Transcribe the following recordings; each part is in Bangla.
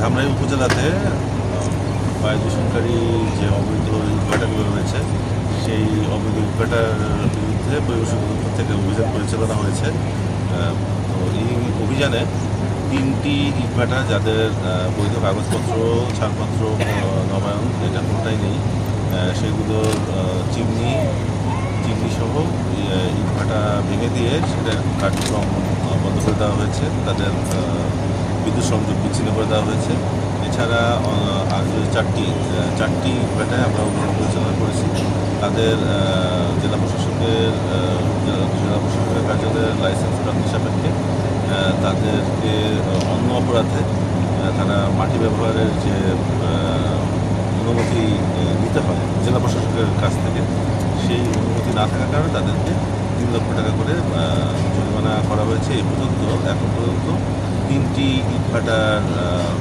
ধামরাই উপজেলাতে বায়ু দূষণকারী যে অবৈধ ইটভাটাগুলো রয়েছে সেই অবৈধ ইটভাটার বিরুদ্ধে পরিবেশ অধিদপ্তর থেকে অভিযান পরিচালনা হয়েছে। তো এই অভিযানে তিনটি ইটভাটা যাদের বৈধ কাগজপত্র ছাড়পত্র নবায়ন এটা কোনটাই নেই। আহ, সেগুলোর চিমনি চিমনি সহ ইটভাটা ভেঙে দিয়ে সেটার কার্যক্রম বন্ধ করে দেওয়া হয়েছে। তাদের বিদ্যুৎ সংযোগ বিচ্ছিন্ন করে দেওয়া হয়েছে। এছাড়া আজ চারটি চারটি ইটভাটায় আমরা অভিযান পরিচালনা করেছি। তাদের জেলা প্রশাসকের জেলা প্রশাসকের কার্যালয়ের লাইসেন্স প্রাপ্তি সাপেক্ষে তাদেরকে অন্য অপরাধে তারা মাটি ব্যবহারের যে অনুমতি নিতে হয় জেলা প্রশাসকের কাছ থেকে, সেই অনুমতি না থাকার কারণে তাদেরকে তিন লক্ষ টাকা করে জরিমানা করা হয়েছে। এই পর্যন্ত এখন তিনটি ইটভাটার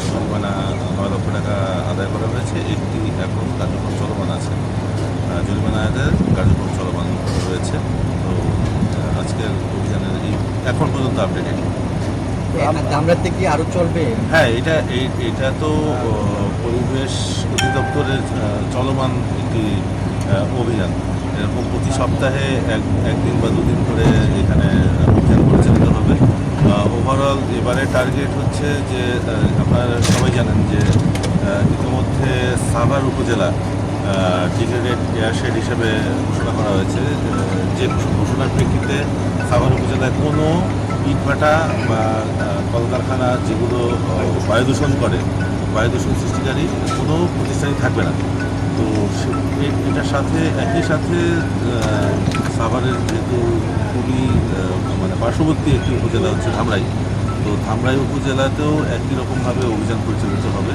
জরিমানা নয় লক্ষ টাকা আদায় করা হয়েছে। একটি এখন কার্যক্রম চলমান আছে। জরিমানা আদায়ের কার্যক্রম চলমান রয়েছে। তো আজকের অভিযানের এই এখন পর্যন্ত আপডেট এটি ধামরাতে কি আরও চলবে? হ্যাঁ এটা এই- এটা তো পরিবেশ অধিদপ্তরের চলমান একটি অভিযান। এরকম প্রতি সপ্তাহে এক একদিন বা দুদিন করে এখানে ওভারঅল এবারে টার্গেট হচ্ছে যে আপনারা সবাই জানেন যে ইতিমধ্যে সাভার উপজেলা ডিগ্রেডেড এয়ারশেড হিসেবে ঘোষণা করা হয়েছে। যে ঘোষণার প্রেক্ষিতে সাভার উপজেলায় কোনো ইটভাটা বা কলকারখানা যেগুলো বায়ু দূষণ করে বায়ু দূষণ সৃষ্টিকারী, কোনো প্রতিষ্ঠানই থাকবে না। তো এটার সাথে, একই সাথে সাভারের যেহেতু খুবই মানে পার্শ্ববর্তী একটি উপজেলা হচ্ছে ধামরাই তো ধামরাই উপজেলাতেও একই রকমভাবে অভিযান পরিচালিত হবে।